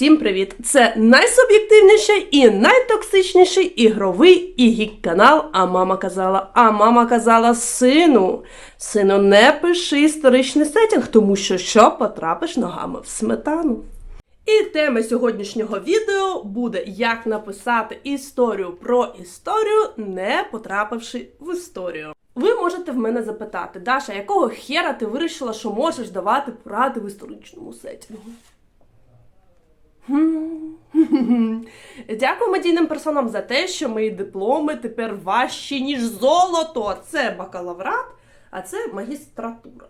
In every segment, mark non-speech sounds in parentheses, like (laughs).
Усім привіт! Це найсуб'єктивніший і найтоксичніший ігровий і гік канал. А мама казала, а мама казала сину. Сину, не пиши історичний сетінг, тому що що потрапиш ногами в сметану. І тема сьогоднішнього відео буде як написати історію про історію, не потрапивши в історію. Ви можете в мене запитати, Даша, якого хера ти вирішила, що можеш давати поради в історичному сетінгу? Хм. (laughs) Дякую медійним персонам за те, що мої дипломи тепер важчі, ніж золото. Це бакалаврат, а це магістратура.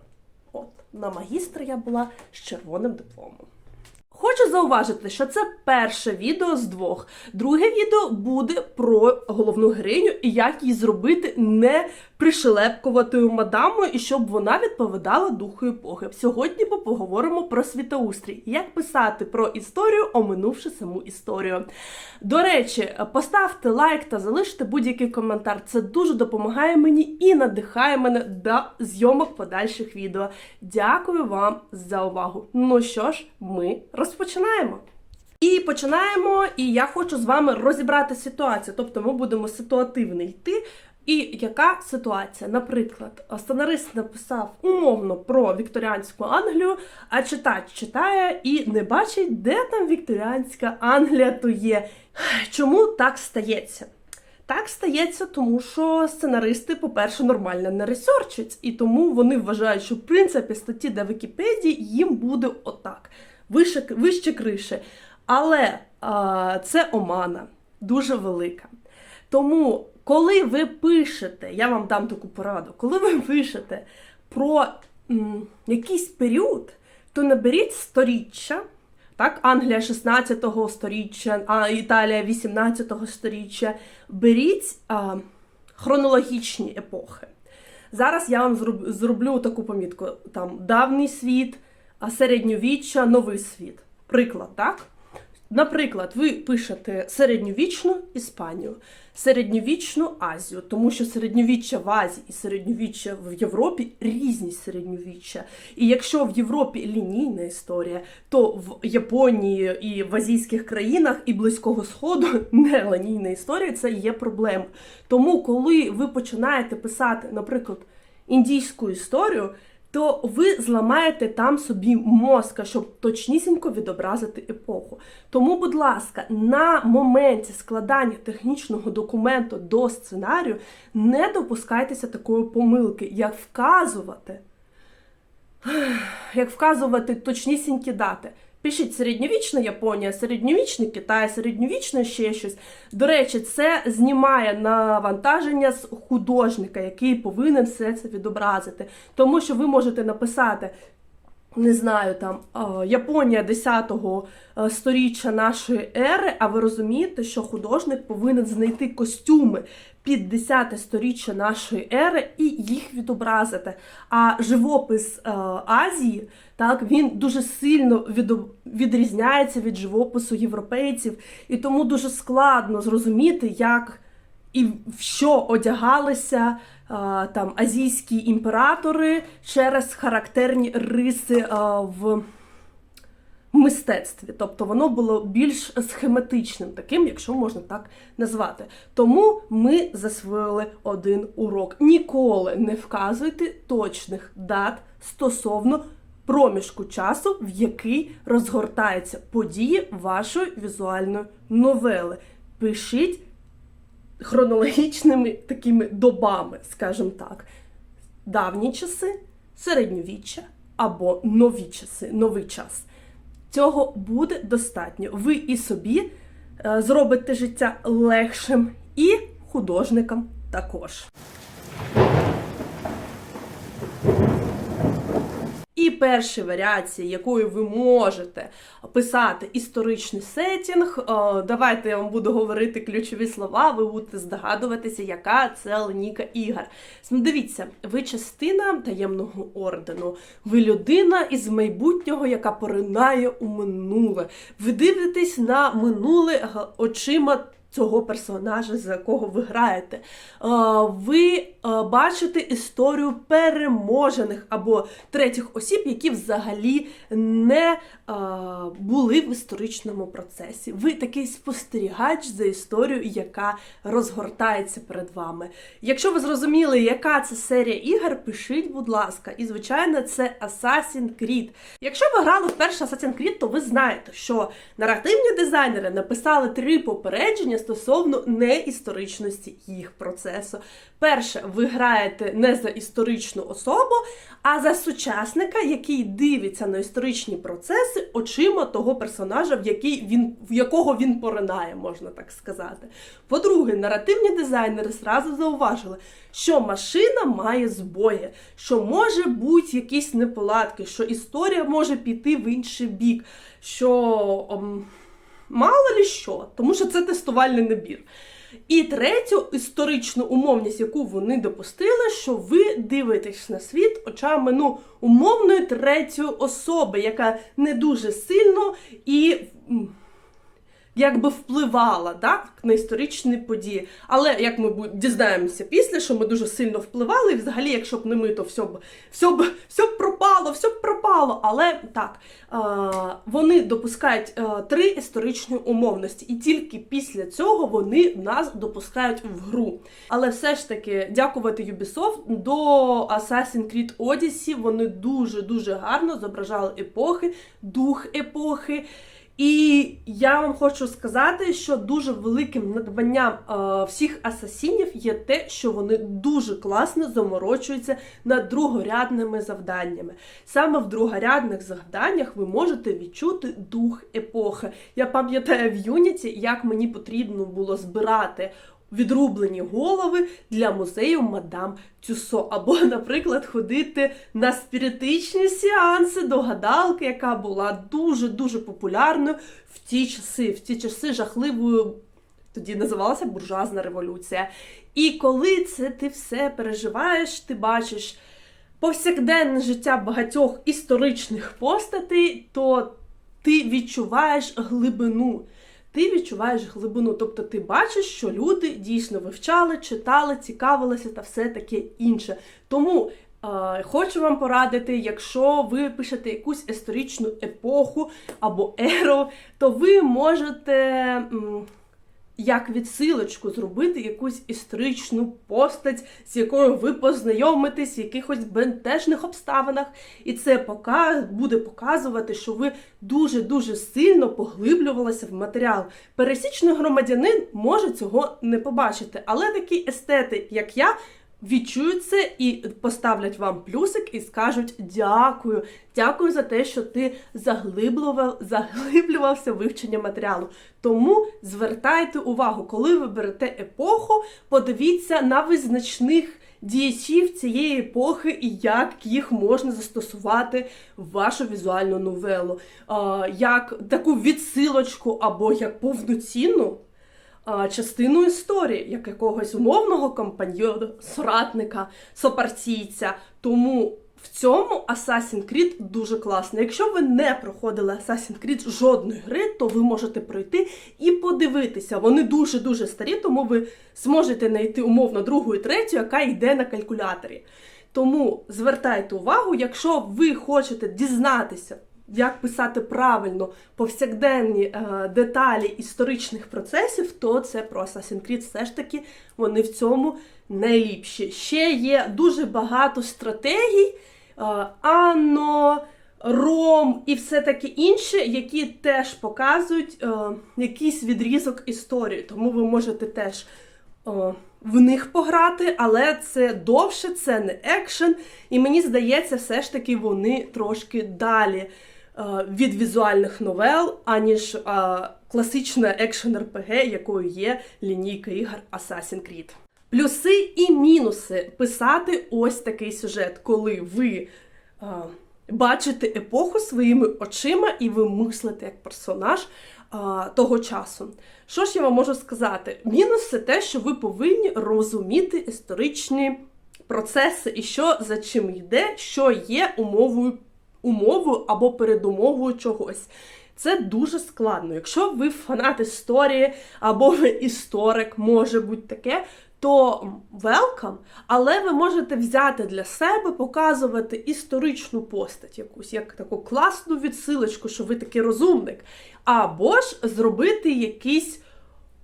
От, на магістра я була з червоним дипломом. Хочу зауважити, що це перше відео з двох. Друге відео буде про головну героїню і як її зробити не пришелепкуватою мадамою, і щоб вона відповідала духу епохи. Сьогодні ми поговоримо про світоустрій, як писати про історію, оминувши саму історію. До речі, поставте лайк та залиште будь-який коментар. Це дуже допомагає мені і надихає мене до зйомок подальших відео. Дякую вам за увагу. Ну що ж, ми розпочинаємо. І починаємо, і я хочу з вами розібрати ситуацію. Тобто ми будемо ситуативно йти. І яка ситуація? Наприклад, сценарист написав умовно про вікторіанську Англію, а читач читає і не бачить, де там вікторіанська Англія то є. Чому так стається? Так стається, тому що сценаристи, по-перше, нормально не ресерчать, і тому вони вважають, що в принципі статті до Вікіпедії їм буде отак, вище, вище криші. Але а, це омана дуже велика. Тому, коли ви пишете, я вам дам таку пораду, коли ви пишете про м, якийсь період, то наберіть сторіччя. Так, Англія 16 го сторіччя, а Італія 18 го сторіччя. Беріть а, хронологічні епохи. Зараз я вам зроб- зроблю таку помітку: там давній світ, середньовіччя, новий світ. Приклад, так? Наприклад, ви пишете середньовічну Іспанію, середньовічну Азію, тому що середньовіччя в Азії і середньовіччя в Європі різні середньовіччя. І якщо в Європі лінійна історія, то в Японії і в азійських країнах і Близького Сходу (laughs) не лінійна історія, це є проблема. Тому, коли ви починаєте писати, наприклад, індійську історію, то ви зламаєте там собі мозка, щоб точнісінько відобразити епоху. Тому, будь ласка, на моменті складання технічного документу до сценарію не допускайтеся такої помилки, як вказувати, як вказувати точнісінькі дати. Пишіть середньовічна Японія, середньовічний Китай, середньовічне ще щось. До речі, це знімає навантаження з художника, який повинен все це відобразити. Тому що ви можете написати. Не знаю, там Японія 10-го е, сторіччя нашої ери, а ви розумієте, що художник повинен знайти костюми під 10 сторіччя нашої ери і їх відобразити. А живопис е, Азії, так, він дуже сильно відрізняється від живопису європейців, і тому дуже складно зрозуміти, як і в що одягалися там азійські імператори через характерні риси в мистецтві. Тобто воно було більш схематичним, таким, якщо можна так назвати. Тому ми засвоїли один урок. Ніколи не вказуйте точних дат стосовно проміжку часу, в який розгортаються події вашої візуальної новели. Пишіть хронологічними такими добами, скажімо так, давні часи, середньовіччя або нові часи, новий час. Цього буде достатньо. Ви і собі е, зробите життя легшим, і художникам також. І перші варіації, якою ви можете писати історичний сетінг, е, давайте я вам буду говорити ключові слова, ви будете здогадуватися, яка це лінійка ігор. Ну, Дивіться, ви частина таємного ордену, ви людина із майбутнього, яка поринає у минуле. Ви дивитесь на минуле очима цього персонажа, за якого ви граєте. Ви бачите історію переможених або третіх осіб, які взагалі не були в історичному процесі. Ви такий спостерігач за історією, яка розгортається перед вами. Якщо ви зрозуміли, яка це серія ігор, пишіть, будь ласка. І, звичайно, це Assassin's Creed. Якщо ви грали в перший Assassin's Creed, то ви знаєте, що наративні дизайнери написали три попередження стосовно неісторичності їх процесу. Перше, ви граєте не за історичну особу, а за сучасника, який дивиться на історичні процеси очима того персонажа, в який він в якого він поринає, можна так сказати. По-друге, наративні дизайнери зразу зауважили, що машина має збої, що може бути якісь неполадки, що історія може піти в інший бік, що ом, мало лі що, тому що це тестувальний набір. І третю історичну умовність, яку вони допустили, що ви дивитесь на світ очами ну, умовної третьої особи, яка не дуже сильно і якби впливала так, на історичні події. Але як ми дізнаємося після, що ми дуже сильно впливали, і взагалі, якщо б не ми, то все б, все б, все б пропало, все б пропало. Але так, вони допускають три історичні умовності, і тільки після цього вони нас допускають в гру. Але все ж таки, дякувати Ubisoft, до Assassin's Creed Odyssey вони дуже-дуже гарно зображали епохи, дух епохи. І я вам хочу сказати, що дуже великим надбанням е, всіх асасінів є те, що вони дуже класно заморочуються над другорядними завданнями. Саме в другорядних завданнях ви можете відчути дух епохи. Я пам'ятаю в Юніті, як мені потрібно було збирати. Відрублені голови для музею мадам Тюсо, або, наприклад, ходити на спіритичні сеанси до гадалки, яка була дуже дуже популярною в ті часи, в ті часи жахливою. Тоді називалася буржуазна революція. І коли це ти все переживаєш, ти бачиш повсякденне життя багатьох історичних постатей, то ти відчуваєш глибину. Ти відчуваєш глибину, тобто ти бачиш, що люди дійсно вивчали, читали, цікавилися та все таке інше. Тому е, хочу вам порадити, якщо ви пишете якусь історичну епоху або еру, то ви можете. Як відсилочку зробити якусь історичну постать, з якою ви познайомитесь в якихось бентежних обставинах, і це буде показувати, що ви дуже-дуже сильно поглиблювалися в матеріал. Пересічний громадянин може цього не побачити, але такі естети, як я, відчують це і поставлять вам плюсик і скажуть дякую. Дякую за те, що ти заглиблював, заглиблювався вивчення матеріалу. Тому звертайте увагу, коли ви берете епоху, подивіться на визначних діячів цієї епохи і як їх можна застосувати в вашу візуальну новелу, як таку відсилочку або як повноцінну а, частину історії, як якогось умовного компаньйона, соратника, сопартійця. Тому в цьому Assassin's Creed дуже класно. Якщо ви не проходили Assassin's Creed жодної гри, то ви можете пройти і подивитися. Вони дуже-дуже старі, тому ви зможете знайти умовно другу і третю, яка йде на калькуляторі. Тому звертайте увагу, якщо ви хочете дізнатися, як писати правильно повсякденні е, деталі історичних процесів, то це про Assassin's Creed все ж таки вони в цьому найліпші. Ще є дуже багато стратегій, е, Анно, Ром і все таке інше, які теж показують е, якийсь відрізок історії. Тому ви можете теж о, в них пограти, але це довше, це не екшен. І мені здається, все ж таки вони трошки далі е, від візуальних новел, аніж е, класична екшен РПГ, якою є лінійка ігор Assassin's Creed. Плюси і мінуси писати ось такий сюжет, коли ви е, бачите епоху своїми очима і ви мислите як персонаж того часу. Що ж я вам можу сказати? Мінус це те, що ви повинні розуміти історичні процеси і що за чим йде, що є умовою, умовою або передумовою чогось. Це дуже складно. Якщо ви фанат історії або ви історик, може бути таке, то welcome, але ви можете взяти для себе, показувати історичну постать якусь, як таку класну відсилочку, що ви такий розумник. Або ж зробити якийсь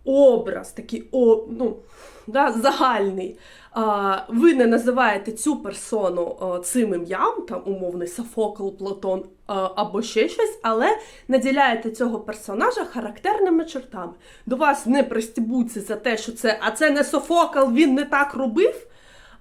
образ, такий о, ну, да, загальний. Ви не називаєте цю персону а, цим ім'ям, там умовний Софокл, Платон а, або ще щось, але наділяєте цього персонажа характерними чертами. До вас не пристібуться за те, що це, а це не Софокл, він не так робив.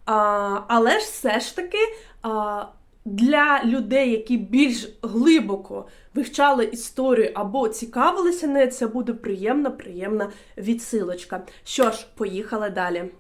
А, але ж все ж таки. А, для людей, які більш глибоко вивчали історію або цікавилися нею, це буде приємна, приємна відсилочка. Що ж, поїхали далі.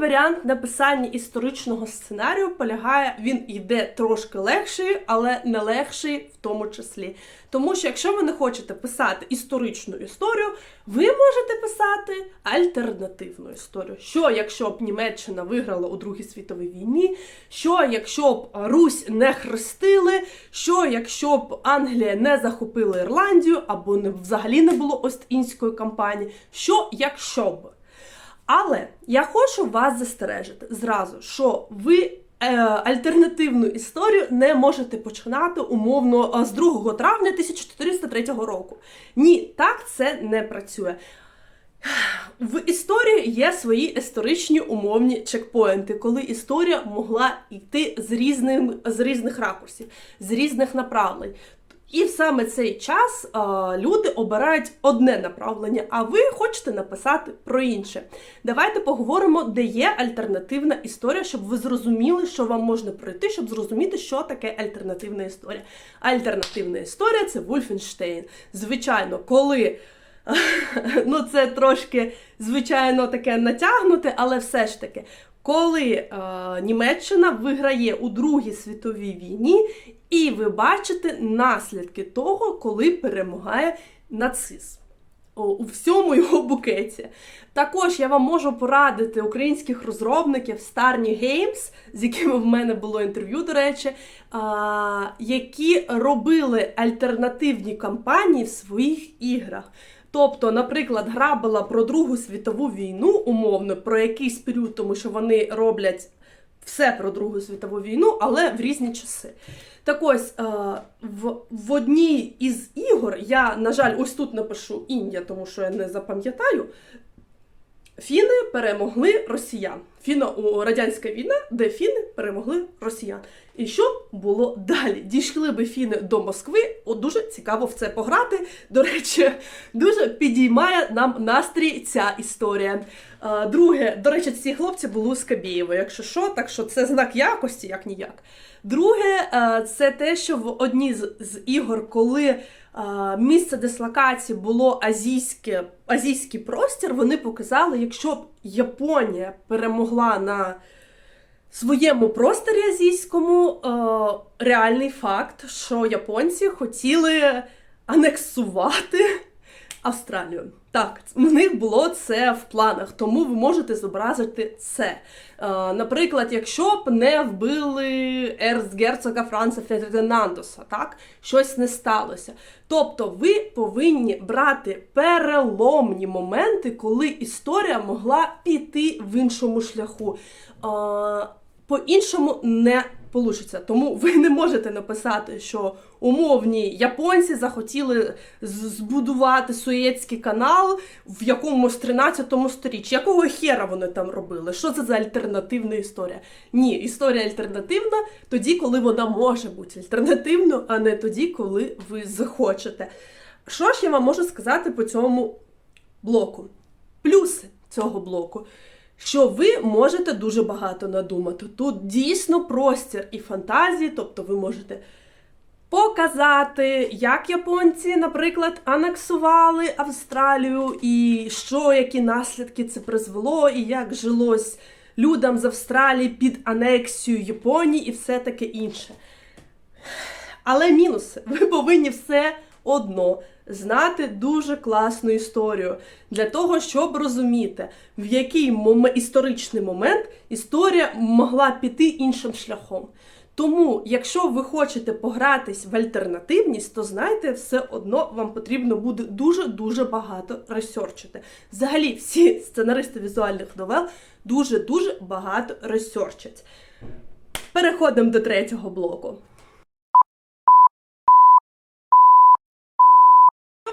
Варіант написання історичного сценарію полягає, він йде трошки легший, але не легший в тому числі. Тому що якщо ви не хочете писати історичну історію, ви можете писати альтернативну історію. Що якщо б Німеччина виграла у Другій світовій війні? Що якщо б Русь не хрестили? Що якщо б Англія не захопила Ірландію або не взагалі не було Ост-Індської кампанії? Що якщо б? Але я хочу вас застережити зразу, що ви е, альтернативну історію не можете починати умовно е, з 2 травня 1403 року. Ні, так це не працює. В історії є свої історичні умовні чекпоінти, коли історія могла йти з різним, з різних ракурсів, з різних направлень. І в саме цей час а, люди обирають одне направлення, а ви хочете написати про інше. Давайте поговоримо, де є альтернативна історія, щоб ви зрозуміли, що вам можна пройти, щоб зрозуміти, що таке альтернативна історія. Альтернативна історія це Вульфенштейн. Звичайно, коли. (laughs) Ну, це трошки, звичайно, таке натягнуте, але все ж таки, коли е, Німеччина виграє у Другій світовій війні, і ви бачите наслідки того, коли перемагає нацизм. У всьому його букеті. Також я вам можу порадити українських розробників Starny Games, з якими в мене було інтерв'ю, до речі, а, які робили альтернативні кампанії в своїх іграх. Тобто, наприклад, гра була про Другу світову війну, умовно, про якийсь період, тому що вони роблять все про Другу світову війну, але в різні часи. Так ось е, в, в одній із ігор я, на жаль, ось тут напишу Індія, тому що я не запам'ятаю. Фіни перемогли росіян. Фіно радянська війна, де фіни перемогли росіян. І що було далі? Дійшли би фіни до Москви. От дуже цікаво в це пограти. До речі, дуже підіймає нам настрій ця історія. Друге, до речі, ці хлопці були з Кабієва. Якщо що, так що це знак якості, як ніяк. Друге, це те, що в одній з, ігор, коли місце дислокації було азійське, азійський простір, вони показали, якщо б Японія перемогла на своєму просторі азійському, е, реальний факт, що японці хотіли анексувати Австралію. Так, в них було це в планах, тому ви можете зобразити це. Е, наприклад, якщо б не вбили ерцгерцога Франца Фердинандоса, так, щось не сталося. Тобто ви повинні брати переломні моменти, коли історія могла піти в іншому шляху. Е, по-іншому не получиться. Тому ви не можете написати, що умовні японці захотіли збудувати Суєцький канал в якомусь 13 сторіччі. Якого хера вони там робили? Що це за альтернативна історія? Ні, історія альтернативна тоді, коли вона може бути альтернативною, а не тоді, коли ви захочете. Що ж я вам можу сказати по цьому блоку? Плюси цього блоку що ви можете дуже багато надумати. Тут дійсно простір і фантазії, тобто ви можете показати, як японці, наприклад, анексували Австралію, і що, які наслідки це призвело, і як жилось людям з Австралії під анексією Японії і все таке інше. Але мінуси, ви повинні все одно знати дуже класну історію для того, щоб розуміти, в який мом... історичний момент історія могла піти іншим шляхом. Тому, якщо ви хочете погратись в альтернативність, то знайте, все одно вам потрібно буде дуже-дуже багато ресерчити. Взагалі, всі сценаристи візуальних новел дуже-дуже багато ресерчать. Переходимо до третього блоку.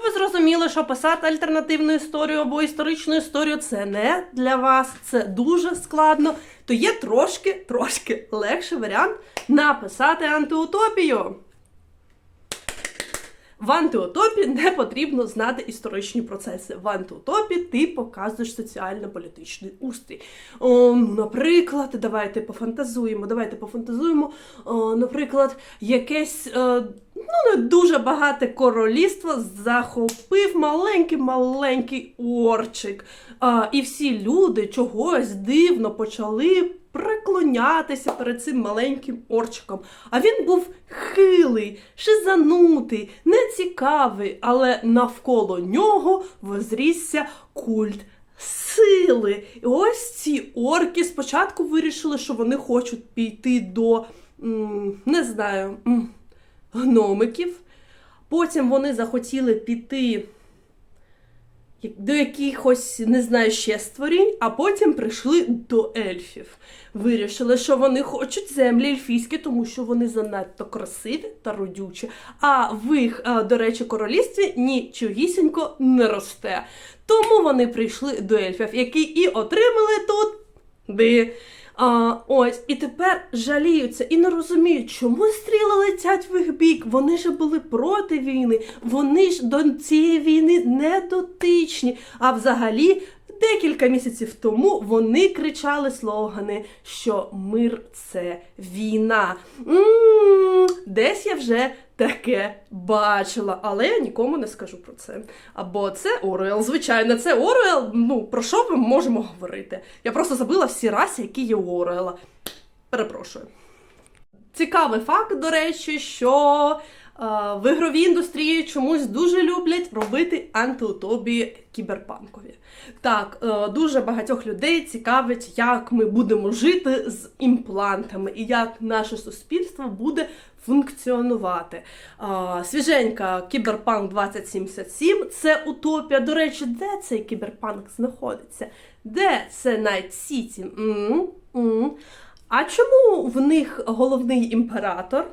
Ви зрозуміли, що писати альтернативну історію або історичну історію це не для вас, це дуже складно. То є трошки, трошки легший варіант написати антиутопію. В антиутопі не потрібно знати історичні процеси. В антиутопі ти показуєш соціально-політичний устрій. О, ну, наприклад, давайте пофантазуємо, давайте пофантазуємо. О, наприклад, якесь е, ну, не дуже багате королівство захопив маленький-маленький орчик. А, і всі люди чогось дивно почали преклонятися перед цим маленьким орчиком. А він був хилий, шизанутий, нецікавий, але навколо нього возрісся культ. Сили. І ось ці орки спочатку вирішили, що вони хочуть піти до, не знаю, гномиків. Потім вони захотіли піти до якихось, не знаю, ще створінь, а потім прийшли до ельфів. Вирішили, що вони хочуть землі ельфійські, тому що вони занадто красиві та родючі. А в їх, е, до речі, королівстві нічогісінько не росте. Тому вони прийшли до ельфів, які і отримали тут би. А, ось, і тепер жаліються і не розуміють, чому стріли летять в їх бік. Вони ж були проти війни, вони ж до цієї війни не дотичні. А взагалі, декілька місяців тому вони кричали слогани, що мир це війна. м десь я вже таке бачила, але я нікому не скажу про це. Або це Оруел. Звичайно, це Оруел. Ну, про що ми можемо говорити? Я просто забила всі раси, які є у Оруела. Перепрошую. Цікавий факт, до речі, що в ігровій індустрії чомусь дуже люблять робити антиутопії кіберпанкові. Так, е, дуже багатьох людей цікавить, як ми будемо жити з імплантами і як наше суспільство буде функціонувати. Свіженька Кіберпанк 2077 це утопія. До речі, де цей кіберпанк знаходиться? Де це м м А чому в них головний імператор?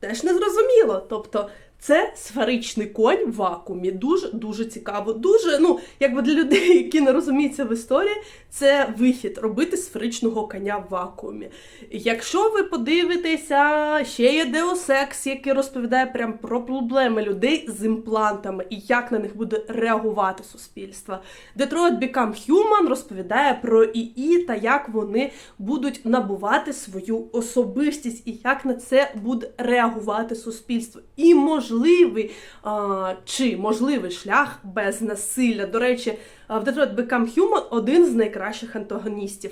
Теж не зрозуміло. Тобто це сферичний конь в вакуумі. Дуже дуже цікаво. Дуже, ну, якби для людей, які не розуміються в історії, це вихід робити сферичного коня в вакуумі. Якщо ви подивитеся, ще є Ex, який розповідає прям про проблеми людей з імплантами і як на них буде реагувати суспільство. Detroit Become Human розповідає про ІІ та як вони будуть набувати свою особистість і як на це буде реагувати суспільство. І можливий а, чи можливий шлях без насилля. До речі, в Detroit Become Human один з найкращих антагоністів.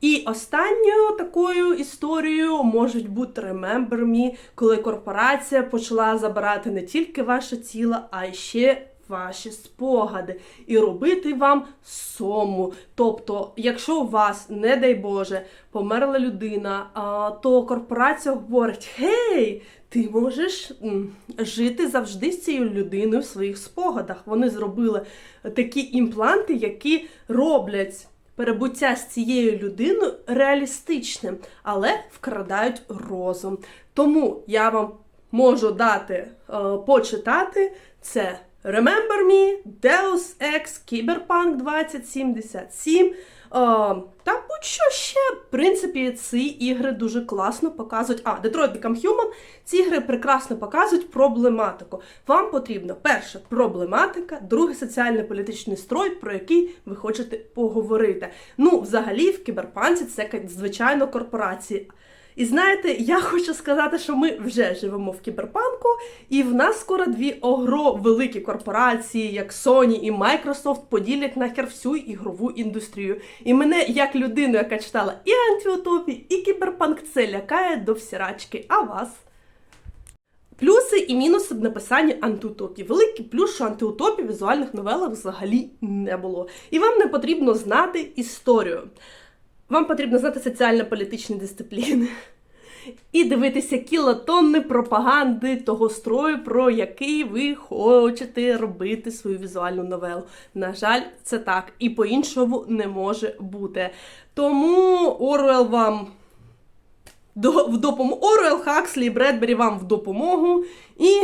І останньою такою історією можуть бути Remember Me, коли корпорація почала забирати не тільки ваше тіло, а й ще ваші спогади і робити вам сому. Тобто, якщо у вас, не дай Боже, померла людина, то корпорація говорить: Гей! Ти можеш жити завжди з цією людиною в своїх спогадах. Вони зробили такі імпланти, які роблять перебуття з цією людиною реалістичним, але вкрадають розум. Тому я вам можу дати е, почитати це Remember Me, Deus Ex, Cyberpunk 2077. Е, та будь-що ще, в принципі, ці ігри дуже класно показують. А, Detroit Become Human, ці ігри прекрасно показують проблематику. Вам потрібно перше проблематика, друге соціально-політичний строй, про який ви хочете поговорити. Ну, взагалі, в кіберпанці це звичайно корпорації. І знаєте, я хочу сказати, що ми вже живемо в кіберпанку, і в нас скоро дві огро великі корпорації, як Sony і Microsoft, поділять нахер всю ігрову індустрію. І мене, як людину, яка читала і антиутопії, і кіберпанк, це лякає до всірачки. А вас? Плюси і мінуси в написанні антиутопії. Великий плюс, що антиутопії в візуальних новелах взагалі не було. І вам не потрібно знати історію. Вам потрібно знати соціально-політичні дисципліни. і дивитися кілотонни пропаганди того строю, про який ви хочете робити свою візуальну новелу. На жаль, це так. І по-іншому не може бути. Тому Орвел вам в допомогу. Орвел, Хакслі і Бредбері вам в допомогу. І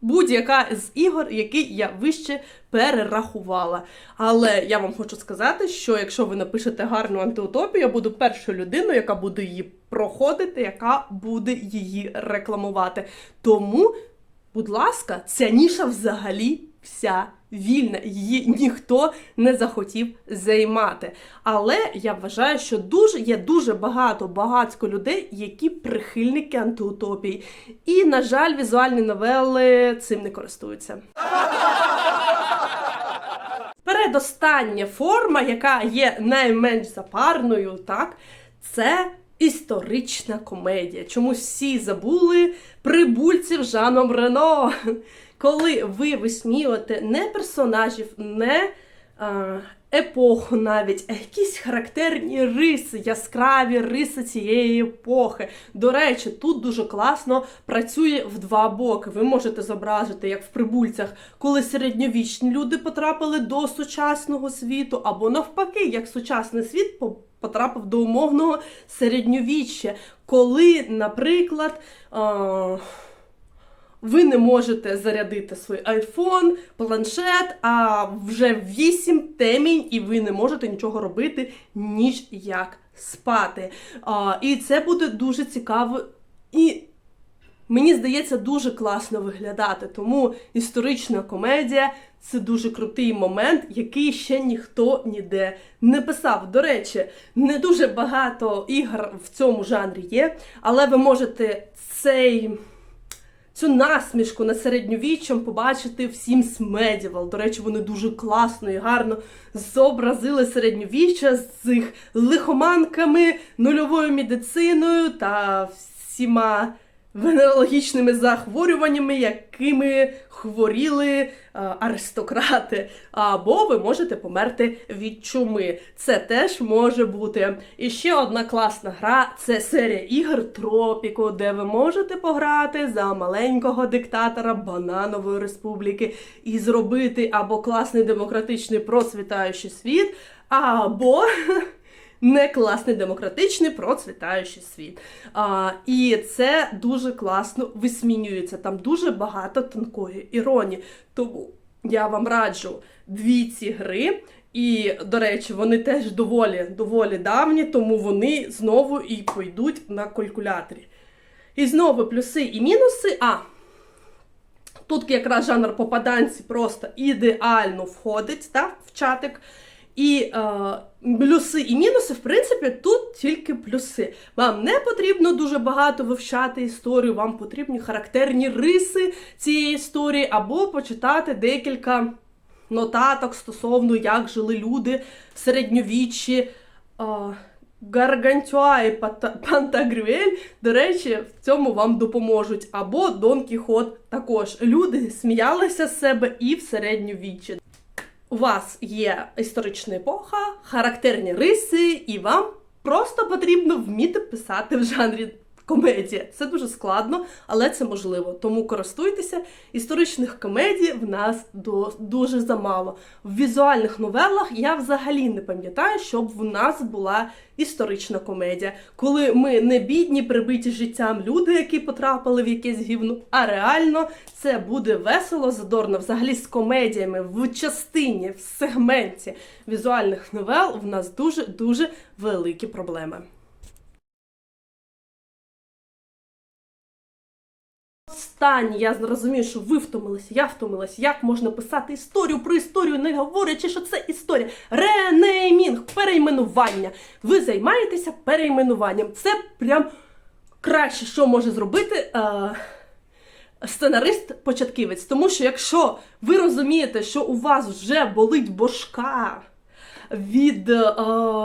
будь-яка з ігор, які я вище перерахувала. Але я вам хочу сказати, що якщо ви напишете гарну антиутопію, я буду першою людиною, яка буде її проходити, яка буде її рекламувати. Тому, будь ласка, ця ніша взагалі вся вільна. Її ніхто не захотів займати. Але я вважаю, що дуже є дуже багато багатько людей, які прихильники антиутопій. І, на жаль, візуальні новели цим не користуються. Передостання форма, яка є найменш запарною, так, це історична комедія. Чомусь всі забули прибульців Жаном Рено. Коли ви висміюєте не персонажів, не епоху навіть, якісь характерні риси, яскраві риси цієї епохи. До речі, тут дуже класно працює в два боки. Ви можете зобразити, як в прибульцях, коли середньовічні люди потрапили до сучасного світу, або навпаки, як сучасний світ потрапив до умовного середньовіччя, коли, наприклад. Е- ви не можете зарядити свій айфон, планшет, а вже в 8 темінь, і ви не можете нічого робити, ніж як спати. А, і це буде дуже цікаво. І мені здається, дуже класно виглядати. Тому історична комедія це дуже крутий момент, який ще ніхто ніде не писав. До речі, не дуже багато ігор в цьому жанрі є, але ви можете цей. Цю насмішку на середньовіччям побачити в Sims Medieval. До речі, вони дуже класно і гарно зобразили середньовіччя з цих лихоманками, нульовою медициною та всіма венерологічними захворюваннями, якими хворіли е, аристократи. Або ви можете померти від чуми. Це теж може бути. І ще одна класна гра це серія ігор Тропіко, де ви можете пограти за маленького диктатора Бананової Республіки і зробити або класний демократичний процвітаючий світ, або не класний демократичний процвітаючий світ. А, і це дуже класно висмінюється. Там дуже багато тонкої іронії. Тому я вам раджу дві ці гри. І, до речі, вони теж доволі, доволі давні, тому вони знову і пойдуть на калькуляторі. І знову плюси і мінуси. А, тут якраз жанр попаданці просто ідеально входить так, в чатик. І е, плюси і мінуси, в принципі, тут тільки плюси. Вам не потрібно дуже багато вивчати історію, вам потрібні характерні риси цієї історії, або почитати декілька нотаток стосовно, як жили люди в середньовіччі. Е, Гаргантюа і Пантагрюель, до речі, в цьому вам допоможуть. Або Дон Кіхот також. Люди сміялися з себе і в середньовіччі. У вас є історична епоха, характерні риси, і вам просто потрібно вміти писати в жанрі комедія. Це дуже складно, але це можливо. Тому користуйтеся. Історичних комедій в нас до, дуже замало. В візуальних новелах я взагалі не пам'ятаю, щоб в нас була історична комедія, коли ми не бідні, прибиті життям люди, які потрапили в якесь гівно, а реально це буде весело, задорно. Взагалі з комедіями в частині, в сегменті візуальних новел в нас дуже дуже великі проблеми. Останнє, я зрозумію, що ви втомилися, я втомилася. Як можна писати історію про історію, не говорячи, що це історія. Ренеймінг, перейменування. Ви займаєтеся перейменуванням. Це прям краще, що може зробити. Е- Сценарист-початківець, тому що якщо ви розумієте, що у вас вже болить бошка від е,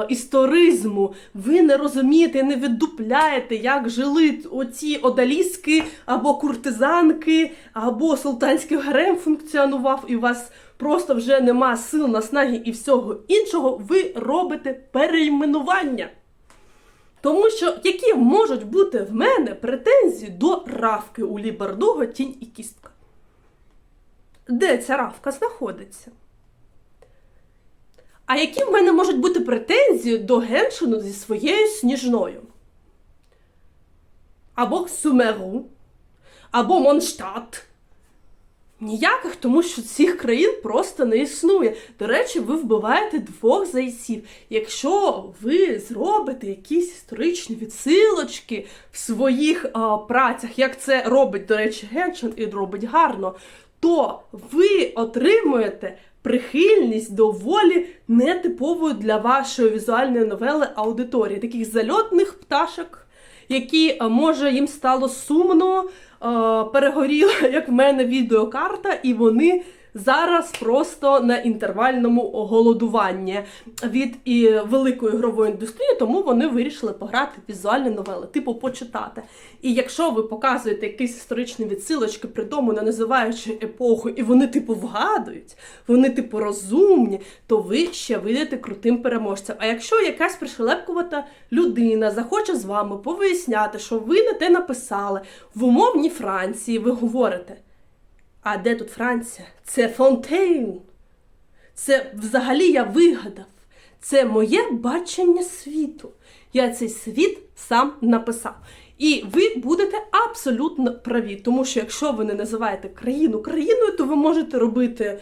історизму, ви не розумієте, не віддупляєте, як жили оці одаліски або куртизанки, або султанський гарем функціонував, і у вас просто вже нема сил, наснаги і всього іншого, ви робите перейменування. Тому що які можуть бути в мене претензії до равки у Лібардого тінь і кістка? Де ця равка знаходиться? А які в мене можуть бути претензії до Геншину зі своєю сніжною? Або Сумеру, або Монштадт? Ніяких, тому що цих країн просто не існує. До речі, ви вбиваєте двох зайців. Якщо ви зробите якісь історичні відсилочки в своїх а, працях, як це робить, до речі, Геншин і робить гарно, то ви отримуєте прихильність доволі нетиповою для вашої візуальної новели аудиторії, таких зальотних пташок які може їм стало сумно, перегоріла, (laughs) як в мене відеокарта, і вони зараз просто на інтервальному голодуванні від і великої ігрової індустрії, тому вони вирішили пограти в візуальні новели, типу почитати. І якщо ви показуєте якісь історичні відсилочки, при тому не називаючи епоху, і вони, типу, вгадують, вони, типу, розумні, то ви ще вийдете крутим переможцем. А якщо якась пришелепкувата людина захоче з вами повиясняти, що ви не те написали в умовній Франції, ви говорите. А де тут Франція? Це Фонтейн. Це взагалі я вигадав. Це моє бачення світу. Я цей світ сам написав. І ви будете абсолютно праві, тому що якщо ви не називаєте країну країною, то ви можете робити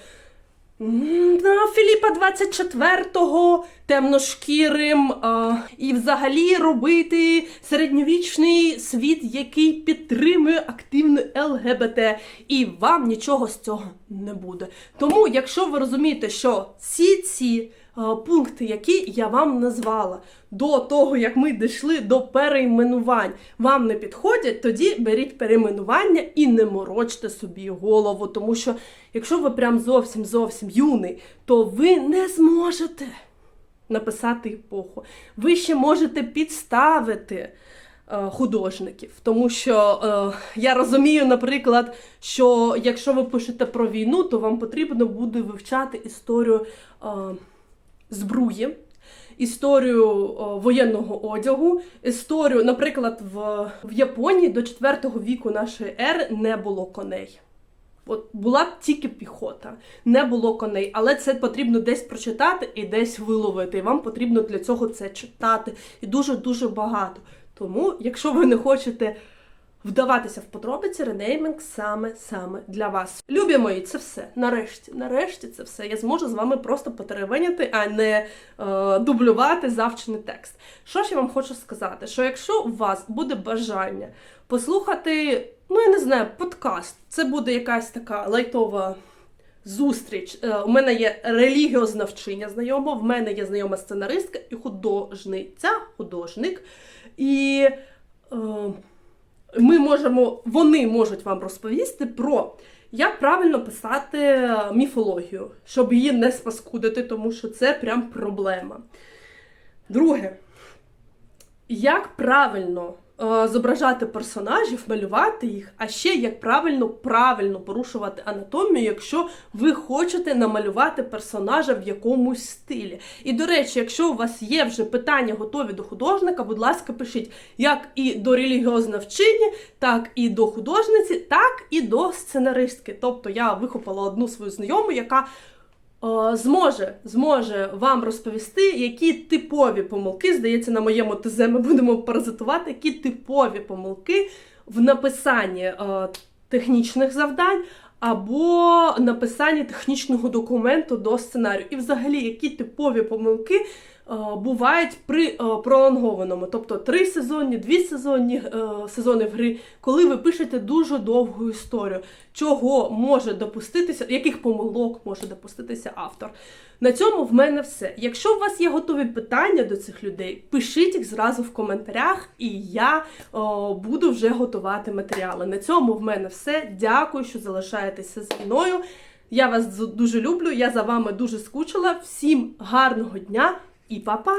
Філіпа 24-го темношкірим а, і взагалі робити середньовічний світ, який підтримує активне ЛГБТ, і вам нічого з цього не буде. Тому, якщо ви розумієте, що всі ці пункти, які я вам назвала, до того, як ми дійшли до перейменувань, вам не підходять, тоді беріть перейменування і не морочте собі голову. Тому що, якщо ви прям зовсім зовсім юний, то ви не зможете написати епоху. Ви ще можете підставити е, художників, тому що е, я розумію, наприклад, що якщо ви пишете про війну, то вам потрібно буде вивчати історію е, збруї. Історію воєнного одягу, історію, наприклад, в, в Японії до 4 віку нашої ери не було коней. От була тільки піхота, не було коней, але це потрібно десь прочитати і десь виловити. І вам потрібно для цього це читати. І дуже-дуже багато. Тому, якщо ви не хочете вдаватися в подробиці, ренеймінг саме саме для вас. Любі мої, це все. Нарешті, нарешті, це все. Я зможу з вами просто потеревеняти, а не е, дублювати завчений текст. Що ж я вам хочу сказати? Що якщо у вас буде бажання послухати, ну я не знаю, подкаст, це буде якась така лайтова. Зустріч. Е, У мене є релігіознавчиня знайома, в мене є знайома сценаристка і художниця, художник. І е, ми можемо, вони можуть вам розповісти про як правильно писати міфологію, щоб її не спаскудити, тому що це прям проблема. Друге, як правильно зображати персонажів, малювати їх, а ще як правильно правильно порушувати анатомію, якщо ви хочете намалювати персонажа в якомусь стилі. І до речі, якщо у вас є вже питання готові до художника, будь ласка, пишіть як і до релігіознавчині, так і до художниці, так і до сценаристки. Тобто я вихопила одну свою знайому, яка е, зможе, зможе вам розповісти, які типові помилки, здається, на моєму ТЗ ми будемо паразитувати, які типові помилки в написанні е, технічних завдань. Або написанні технічного документу до сценарію. І взагалі, які типові помилки е, бувають при е, пролонгованому, тобто три сезонні, дві сезонні е, сезони в гри, коли ви пишете дуже довгу історію, чого може допуститися, яких помилок може допуститися автор. На цьому в мене все. Якщо у вас є готові питання до цих людей, пишіть їх зразу в коментарях, і я о, буду вже готувати матеріали. На цьому в мене все. Дякую, що залишаєтеся зі мною. Я вас дуже люблю, я за вами дуже скучила. Всім гарного дня і па-па!